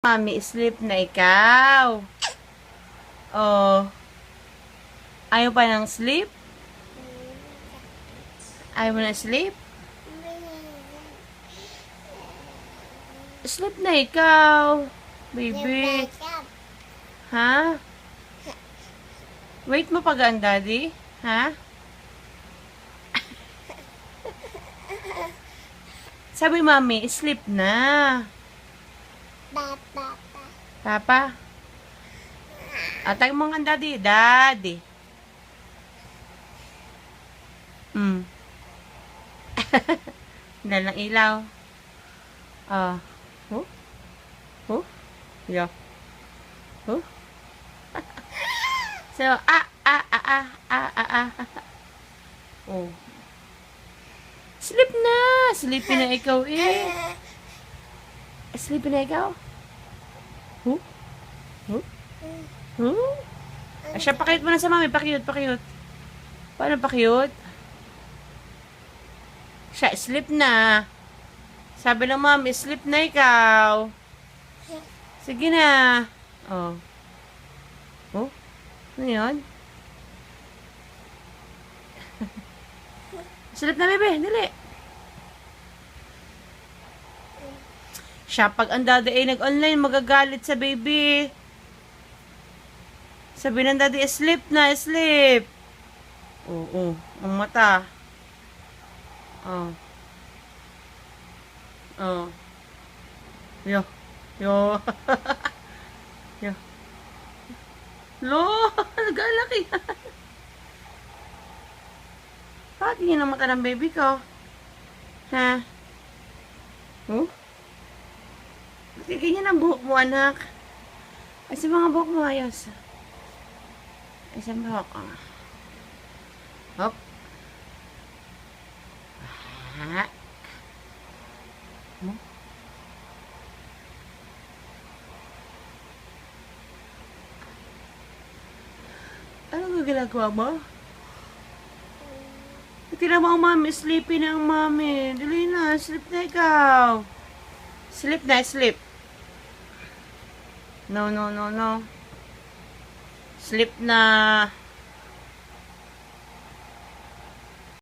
Mami, sleep na ikaw. Oh. Ayaw pa ng sleep? Ayaw mo na sleep? Sleep na ikaw. Baby. Ha? Wait mo pag ang daddy? Ha? Sabi mami, sleep na. Papa? Atay mo nga daddy. Daddy. Mm. Dahil ng ilaw. Ah. Oh? Oh? Yeah. Oh? so, ah, ah, ah, ah, ah, ah, ah. Oh. Sleep na! Sleepy na ikaw eh. Sleepy na ikaw? Huh? Huh? Huh? Ah, siya, pakiyot mo na sa mami. Pakiyot, pakiyot. Paano pakiyot? Siya, sleep na. Sabi ng mami, sleep na ikaw. Sige na. Oh. Oh? Ano yun? sleep na, bebe. Dali. Siya, pag ang daddy ay nag-online, magagalit sa baby. Sabi ng daddy, sleep na, sleep. Oo, ang mata. Oh. Oh. Yo. Yo. Yo. Lo, nagalaki. Bakit ganyan ang mata ng baby ko? Ha? Oh? Ganyan ang buhok mo, anak? Ay, sa mga buhok mo, ayos. Ay, sa buhok, ah. Hop. Ha? Hmm? Ano ginagawa mo? Tira mo ang mami, sleepy na ang mami. Dali na, sleep na ikaw. Sleep na, sleep. No, no, no, no. Sleep na.